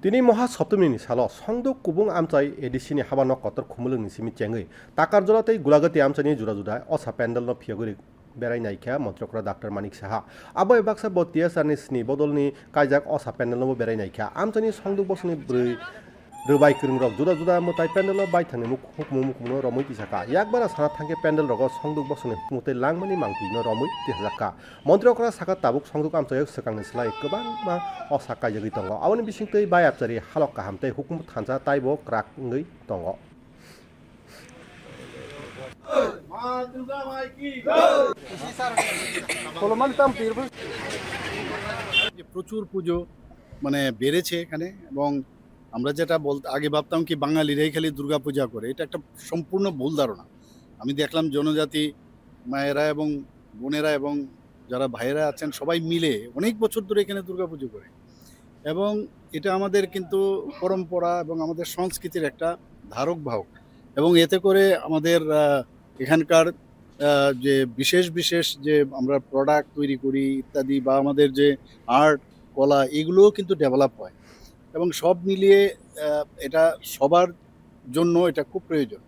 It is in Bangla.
Tini moha soptumini salo songdo kubung amchai edisini habano kotor khumulung ni simi chengai takar jolatei gulagati amchani jura jura osa pendel no phiaguri berai naikha মন্ত্রকরা ডাক্তার মানিক সাহা আবো এবাকসা বতিয়া সানি স্নি বদলনি কাইজাক অসা প্যান্ডেল নবো বেরাই নাইখা আমচানি সংদুক বসনি ব্রৈ rbai kring rok juda juda motai pendel bai thane muk hukmu mukmu romui tisaka yakbara sana thangke pendel rok songduk bosone mutai langmani mangpi no romui tisaka মন্ত্রী অকরা সাকা তাবুক সংযোগ আমচয় সকাংনি সেলাই গোবাং মা অসাকা জগি দঙ্গ আবনি বিসিংতই বাই আপচারি হালক কাহামতাই হুকুম থানজা তাইব ক্রাকঙ্গই দঙ্গ প্রচুর পুজো মানে বেড়েছে এখানে এবং আমরা যেটা বলতে, আগে ভাবতাম কি বাঙালিরাই খালি দুর্গা পূজা করে, এটা একটা সম্পূর্ণ ভুল ধারণা। আমি দেখলাম জনজাতি মায়েরা এবং বোনেরা এবং যারা ভাইয়েরা আছেন সবাই মিলে অনেক বছর ধরে এখানে দুর্গা পুজো করে। এবং এটা আমাদের কিন্তু পরম্পরা এবং আমাদের সংস্কৃতির একটা ধারক বাহক এবং এতে করে আমাদের এখানকার যে বিশেষ বিশেষ যে আমরা প্রোডাক্ট তৈরি করি ইত্যাদি বা আমাদের যে আর্ট কলা, এগুলোও কিন্তু ডেভেলপ হয়। এবং সব মিলিয়ে এটা সবার জন্য এটা খুব প্রয়োজন।